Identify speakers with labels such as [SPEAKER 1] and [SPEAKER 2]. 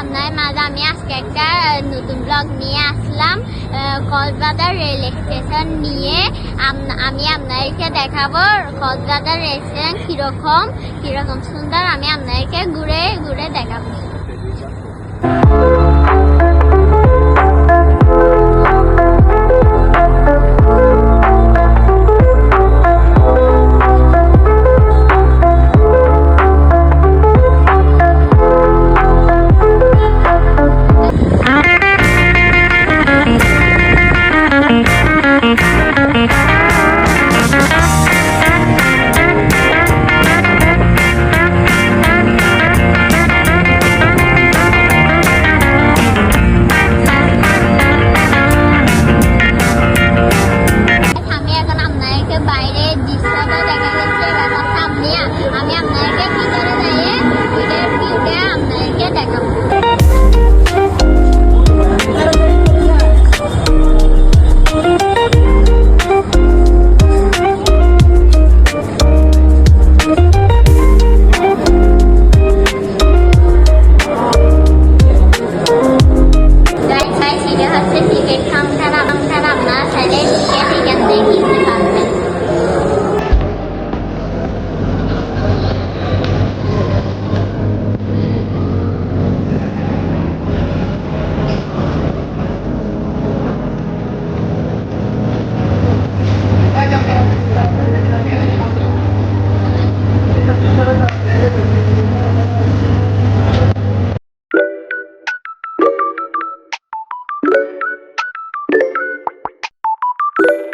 [SPEAKER 1] আপনার মাঝে আমি আজকে একটা নতুন ব্লগ নিয়ে আসলাম কক্সবাজার রেল স্টেশন নিয়ে আমি আপনাদেরকে দেখাবো কক্সবাজার রেল স্টেশন কীরকম কীরকম সুন্দর, আমি আপনাদেরকে ঘুরে ঘুরে দেখাবো। you